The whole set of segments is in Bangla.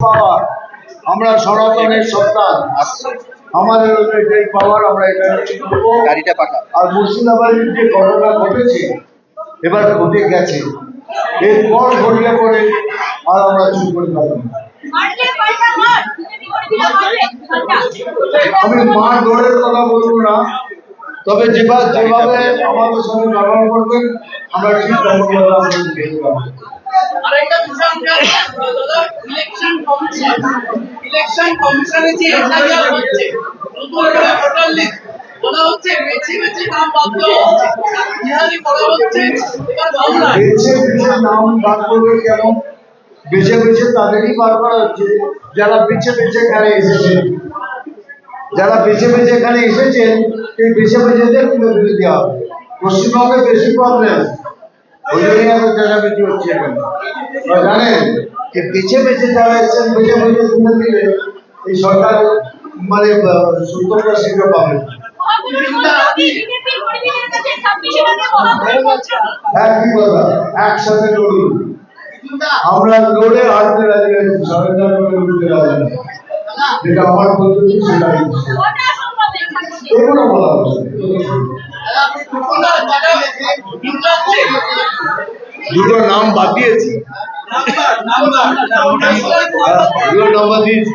পাওয়ার। আমরা সনাতনের সন্তান। আমাদের যে পাওয়ার আমরা গাড়িটা পাঠা আর মুর্শিদাবাদের যে ঘটনা ঘটেছে এবার ঘটে গেছে। এরপর ঘটলে পরে আর আমরা চুপ করে থাকব আমি মার দৌড়ের কথা বলব না তবে যেভাবে যেভাবে আমাদের সঙ্গে ব্যবহার করবেন আমরা ঠিক কমিশনে যে হচ্ছে লিস্ট বলা হচ্ছে নাম বাদ দেওয়া হচ্ছে। এবার নাম করবে কেন? তাদেরই হচ্ছে। যারা বেছে বেছে এখানে এসেছেন যারা বেছে বেছে এখানে এসেছেন সেই বেছে বেছেদের হবে। পশ্চিমবঙ্গে বেশি প্রবলেম ওই জন্যই এত চেঁচামেচি হচ্ছে এখানে। জানেন যে বেছে বেছে যারা এসেছেন বেছে বেছে দিলে এই সরকার মানে সত্তরটা শীঘ্র পাবে। কথা একসাথে লড়ুন। আমরা লড়ে হারতে রাজি আছি সরকার করে লড়তে রাজি। যেটা আমার পদ্ধতি সেটা এগুলো বলা হচ্ছে। দুটো নাম বাদ দিয়েছি। Number number. হ্যাঁ, দুটো নাম্বার দিয়েছি।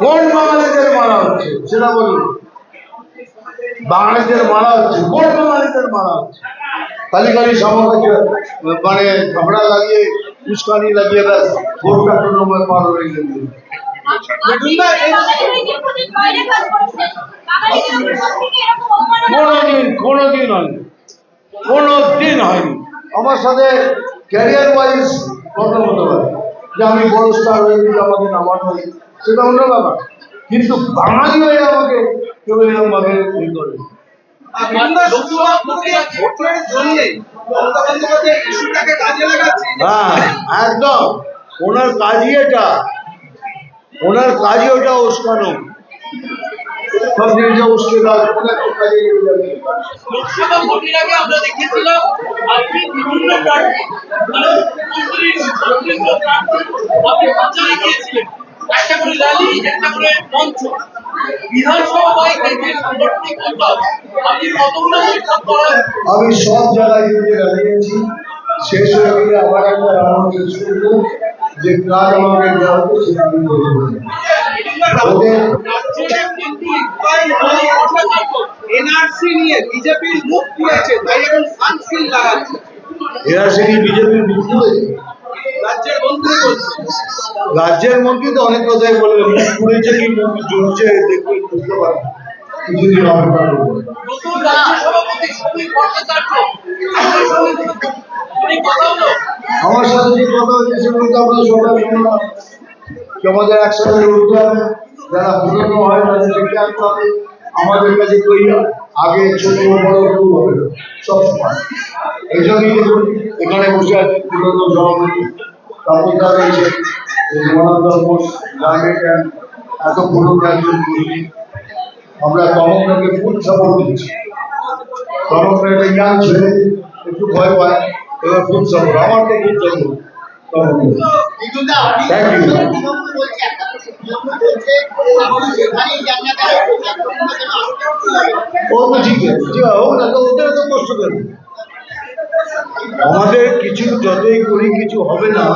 কোন বাঙালিদের মারা হচ্ছে, সেটা বলুন বাঙালিদের মারা হচ্ছে কোন বাঙালিদের মারা হচ্ছে। খালি খালি সমাজকে মানে ঝগড়া লাগিয়ে, উস্কানি লাগিয়ে ব্যাস, ভোট কাটানোর সময় পার হয়ে গেল কোনোদিন কোনোদিন হয়নি। কোনোদিন হয়নি। আমার সাথে ক্যারিয়ার ওয়াইজ কথা হতে পারে। যে আমি বড় স্টার হয়ে গেছি, আমাকে নামানো হয়েছে সেটা অন্য ব্যাপার। কিন্তু বাঙালি হয়ে আমাকে কেউ এরকম ভাবে ই করে। হ্যাঁ একদম। ওনার কাজই এটা। ওনার কাজই ওটা উস্কানো সব জিনিসটা উস্কে দাও ওনার কাজে লেগে যাবে। লোকসভা ভোটের আগে আমরা দেখেছিলাম আপনি বিভিন্ন প্রার্থী মানে মন্ত্রী মন্ত্রী প্রার্থী আপনি প্রচারে গিয়েছিলেন। একটা করে র্যালি একটা করে মঞ্চ। বিধানসভা বাইকে যে উদ্যোগ আপনি কতগুলো বৈঠক করেন? আমি সব জায়গায় শেষ হয়ে গেলে আবার আমার শেষ করব যে কাজ আমাকে দেওয়া সেটা আমি করব এনআরসি নিয়ে বিজেপির মুখ খুলেছে তাই এখন সানস্ক্রিন লাগাচ্ছে। এরা সেটি বিজেপির মুখ খুলেছে? রাজ্যের মন্ত্রী বলছে। রাজ্যের মন্ত্রী তো অনেক কথাই বলবে মুখ খুলেছে কি মুখ জ্বলছে দেখবে বুঝতে পারবে কিছুদিন অপেক্ষা করব নতুন রাজ্য সভাপতি সমীর ভট্টাচার্য আপনার সঙ্গে উনি কথা হলো আমার সাথে যে কথা হচ্ছে সেগুলো তো আমরা সবাই শুনলাম আমাদের একসাথে লড়তে হবে। যারা পুরনো হয় তাদের দেখে আসতে হবে আমাদের কাছে কই আগে ছোট বড় কেউ হবে না, সব সমান। এই জন্যই দেখুন এখানে বসে আছে পুরনো সভাপতি তার রয়েছে মনান্তর ঘোষ গ্রামের এত পুরনো একজন কর্মী। আমরা তমকটাকে ফুল সাপোর্ট দিচ্ছি। তমকটা একটা ইয়াং ছেলে একটু ভয় পায় এবার ফুল সাপোর্ট। আমার তো ফুল সাপোর্ট। থ্যাংক ইউ তো তো তো আমাদের কিছু যতই করি, কিছু হবে না,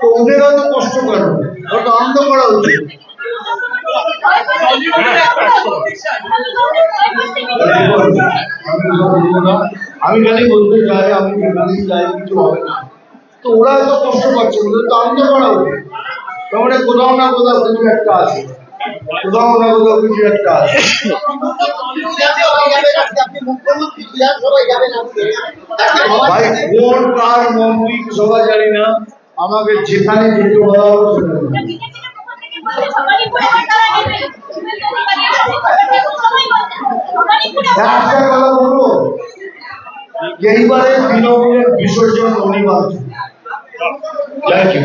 তো ওদের অত কষ্ট কেন ওটা আনন্দ করা উচিত। আমি খালি বলতে চাই, আমি যেখানে চাই, কিছু হবে না। তো ওরা এত কষ্ট পাচ্ছে, ওদের তো আনন্দ করা উচিত। তার মানে কোথাও না কোথাও কিছু একটা আছে। কোথাও না কোথাও কিছু একটা আছে। ভাই কোন কার মন্ত্রী সবাই জানি না। আমাকে যেখানে যেতে বলা বলব এইবারে তৃণমূলের বিসর্জন অনিবার্য। Thank you